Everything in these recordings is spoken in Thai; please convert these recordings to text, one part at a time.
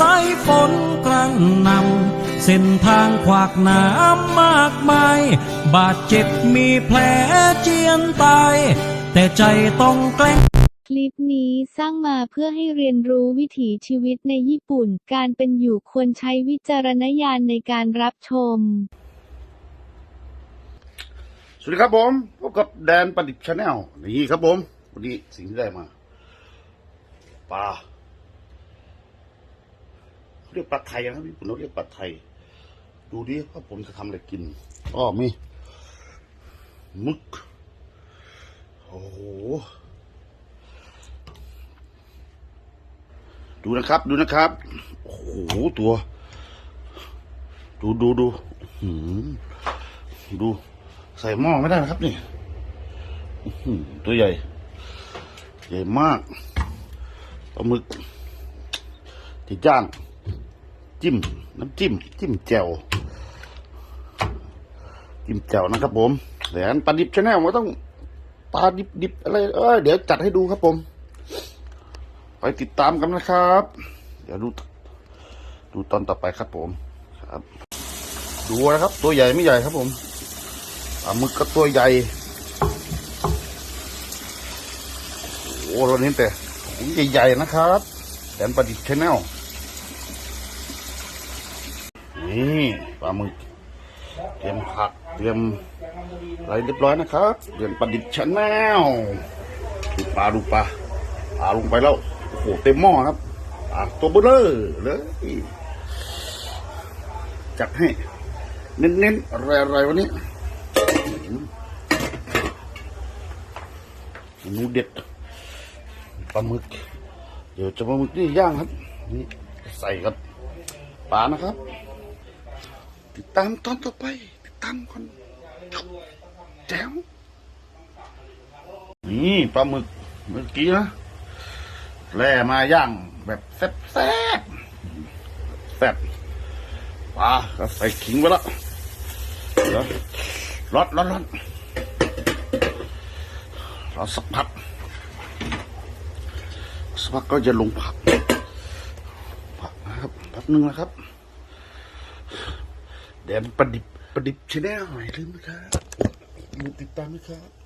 สายฝนกลางนำเส้นทางขวากน้ำมากมาย บาดเจ็บมีแผลเจียนตาย แต่ใจต้องแกล้งคลิปนี้สร้างมาเพื่อให้เรียนรู้วิถีชีวิตในญี่ปุ่น การเป็นอยู่ควรใช้วิจารณญาณในการรับชม สวัสดีครับผมพบกับแดนประดิษฐ์ชาแนลนี่ครับผม วันนี้สิ่งที่ได้มาปลา เรียกปลาไทยนะครับญี่ปุ่นเขาเรียกปลาไทย ดูดิว่าผมจะทำอะไรกินอ้อมีมึก โอ้โห ดูนะครับ ดูนะครับ โอ้โห ตัว ดูดูดูดู ใส่หม้อไม่ได้นะครับนี่ตัวใหญ่ ใหญ่มากปลาหมึกที่ย่าง จิ้ม น้ำจิ้ม จิ้มแจ่วจิ้มแจ่วนะครับ ผมแหวนปลาดิบชาแนลมันต้องปลาดิบดิบอะไรเอ้ยเดี๋ยวจัดให้ดูครับผม ไปติดตามกันนะครับ เดี๋ยวดู ดูตอนต่อไปครับผมครับ ดูนะครับ ตัวใหญ่ไม่ใหญ่ครับผมปลาหมึกก็ตัวใหญ่โอ้เราเน้นแต่ใหญ่ๆนะครับแดนประดิษฐ์ชแนล นี่ปลาหมึก เตรียมผัก เตรียมอะไรเรียบร้อยนะครับเดือนประดิษฐ์ชแนลดูปลาดูปลาปลาลงไปแล้วโอ้โหเต็มหม้อครับปลาตัวเบลอเลยจัดให้ เน้นๆอะไรๆวันนี้เมนูเด็ดปลาหมึก เดี๋ยวจะปลาหมึกนี่ย่างครับนี่ใส่กับปลานะครับ ติดตามตอนต่อไป ติดตามคนแจ๋วนี่ปลาหมึกเมื่อกี้นะแล่มาย่างแบบแซ่บแซ่บแซ่บปลาก็ใส่ขิงไว้แล้วเดี๋ยวรอดรอดรอดรอสักพักสักพักก็จะลงผักผักนะครับแป๊บนึงนะครับ แดนประดิบประดิบชแนลอย่าลืมนะครับอย่าลืมติดตามนะครับ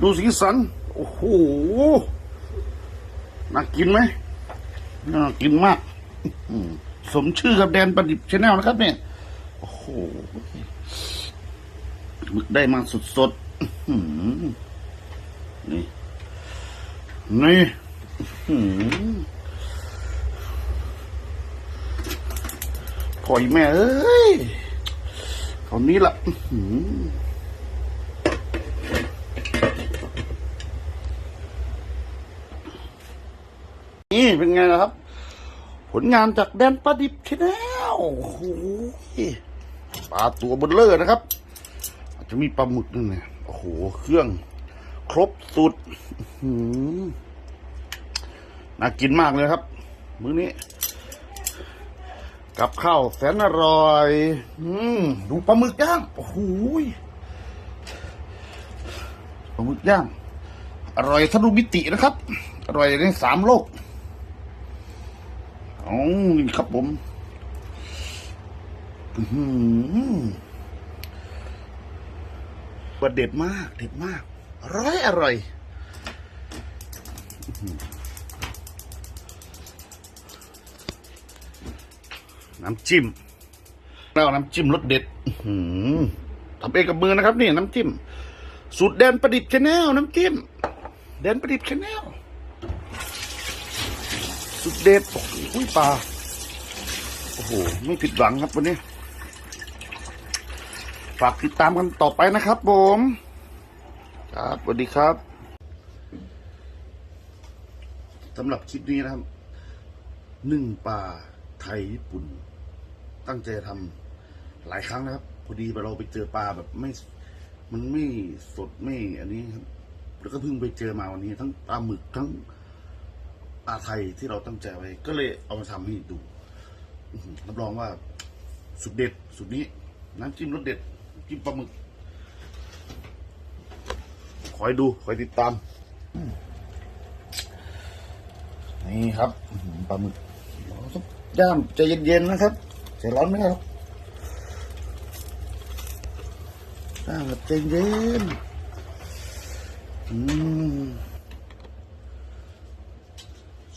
ดูสีสัน โอ้โห น่ากินไหม น่ากินมาก สมชื่อกับแดนประดิษฐ์ชาแนลนะครับเนี่ย โอ้โหหมึกได้มาสดๆอื้อหือนี่ นี่หอพถอยแม่เอ้ย คราวนี้ละอื้อหือนี่ เป็นไงล่ะครับ ผลงานจากแดนประดิบชแนลโอ้โหปลาตัวบลเลอร์นะครับอาจจะมีปลาหมึกด้วยเนี่ยโอ้โห เครื่อง ครบสุดน่ากินมากเลยครับ มื้อนี้ กับข้าวแสนอร่อย อืมดูปลาหมึกย่างโอ้โหปลาหมึกย่าง อร่อยทะลุมิตินะครับ อร่อยในสามโลก อ๋อนี่ครับผมอือหือว่าเด็ดมาก เด็ดมากร่อยอร่อย น้ำจิ้มแล้วน้ำจิ้มรสเด็ดทำเองกับมือนะครับ นี่ น้ำจิ้ม สูตรแดนประดิษฐ์ชาแนลน้ำจิ้ม แดนประดิษฐ์ชาแนล สุดเด็ดอุ้ยปลา โอ้โห ไม่ผิดหวังครับวันนี้ ฝากติดตามกันต่อไปนะครับผม ครับสวัสดีครับสำหรับคลิปนี้นะครับหนึ่งปลาไทยญี่ปุ่น ตั้งใจทำหลายครั้งนะครับ พอดีเราไปเจอปลาแบบไม่ มันไม่สดไม่อันนี้ครับ แล้วก็เพิ่งไปเจอมาวันนี้ ทั้งปลาหมึกทั้ง ปลาไทยที่เราตั้งใจไว้ ก็เลยเอามาทำให้ดูรับรองว่าสุดเด็ดสุดนี้ น้ำจิ้มรสเด็ดจิ้มปลาหมึกคอยดูคอยติดตาม นี่ครับปลาหมึกย่างใจเย็นๆนะครับใจร้อนไม่ได้หรอกย่างแบบใจเย็นอืม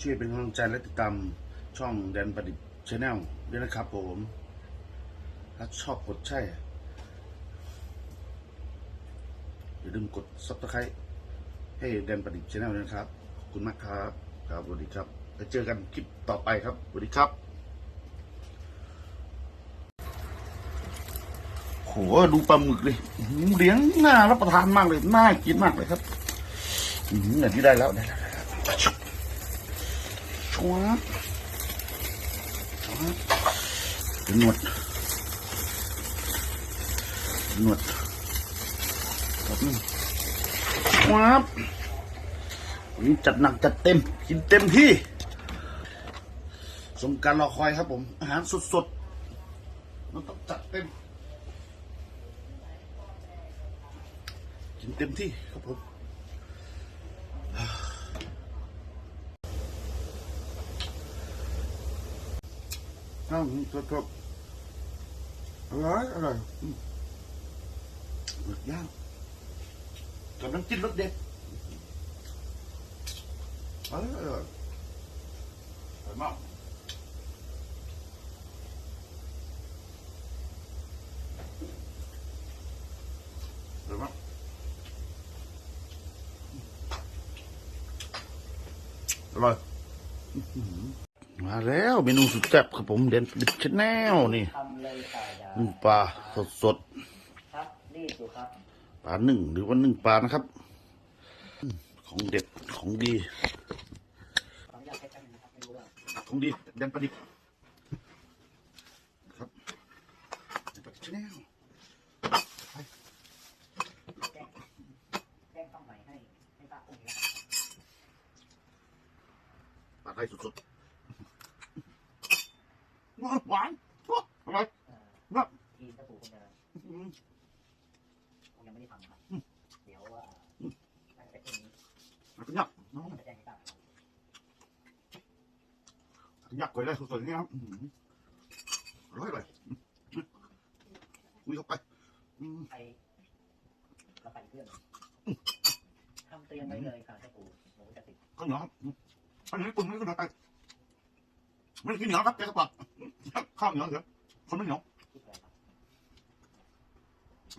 ช่วยเป็นกำลังใจและติดตามช่องแดนประดิษฐ์ชาแนลด้วยนะครับผมถ้าชอบกดใช่อย่าลืมกด subscribe ให้แดนประดิษฐ์ชาแนลด้วยนะครับขอบคุณมากครับครับสวัสดีครับแล้วเจอกันคลิปต่อไปครับสวัสดีครับโหดูปลาหมึกเลยอือเลี้ยงน่ารับประทานมากเลยน่ากินมากเลยครับอืมอย่างที่ได้แล้วได้แล้ว วชวบชวบหนวดหนวดครับนี่ชวบวันนี้จัดหนักจัดเต็ม กินเต็มที่ สมการรอคอยครับผม อาหารสดๆมันต้องจัดเต็ม กินเต็มที่ครับผม อ้าวสดๆอร่อยอร่อยอืมหมึกย่างกับน้ำจิ้มรสเด็ดอร่อยอร่อยอร่อยมากอร่อยมากอร่อยอื้อหือ มาแล้วเมนูสุดแซ่บครับผมเด่นดิบชแนลนี่ทำเลยค่ะเดี๋ยวนึ่งปลาสดสดครับรีบอยู่ครับๆปลาหนึ่งหรือว่านึ่งปลานะครับอืมของเด็ดของดี ขออนุญาตแค่แป๊บนึงนะครับไม่รู้ว่าของดีแดนประดิษฐ์ครับแดนประดิษฐ์ชแนล แจ้งแจ้งต้องใหม่ให้ให้ป้าอุ้มแล้ว ปลาไทยสดๆ หวานหวานอร่อยเอ่อนะทีมกระปูคงจะอืมคงยังไม่ได้ทำครับ เดี๋ยวว่าน่าจะเป็นพรุ่งนี้มันเป็นยักษ์น้องจะแจ้งให้ทราบครับยักษ์ก่อยได้สดๆอย่างนี้ครับอื้อหืออร่อยเลยคุยเข้าไปอืมไปเราไปเพื่อนทำเตรียมไว้เลยค่ะกระปูหมูจะติดข้าวเหนียวครับอืมข้าวเหนียวญี่ปุ่นไม่ก็เดือด ไม่ได้กินเหนียวครับแกกระปักข้าวเหนียวเถอะคนไม่เหนียว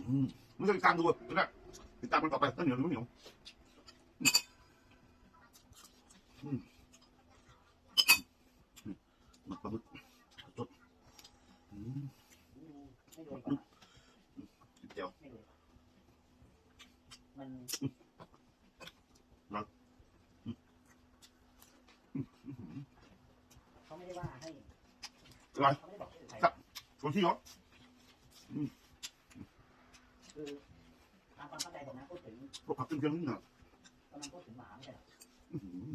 อืมไม่ต้องติดตามดูนะจะได้ติดตามมันต่อไปข้าเหนียวหรือไม่เหนียวอืมอืมหมักปลาหมึกสดอืม เขาไม่ได้ว่าให้ อะไร เขาไม่ได้บอกชื่อใคร คนที่เหรอคือตามความเข้าใจผมนะพูดถึงพวกผักตึ้งเครื่องๆนี่น่ะกำลังพูดถึงหมาไม่ใช่เหรออื้อหือ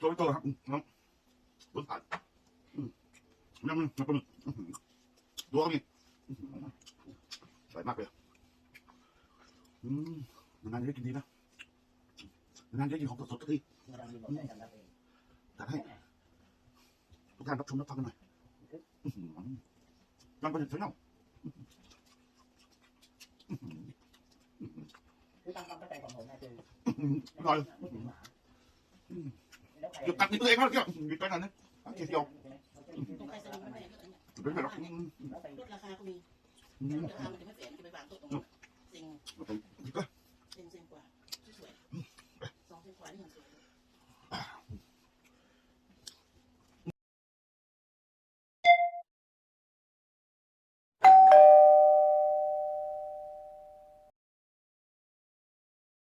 ตัวไม่โตครับน้องรสผัดอืมยังมันมันปลาหมึกอื้อหือดูเอาดิอื้อหือใส่มากเลยอืมนานๆจะได้กินดีนะนานๆจะได้กินของสดๆสักทีมาดามีบอกได้จำได้เองแต่ให้ทุกท่านรับชมรับฟังกันหน่อย Đang có gì sướng không? Rồi. Được cắt những cái nó kìa, cái này đấy. Cắt kia kìa. Đúng rồi đó. này rồi.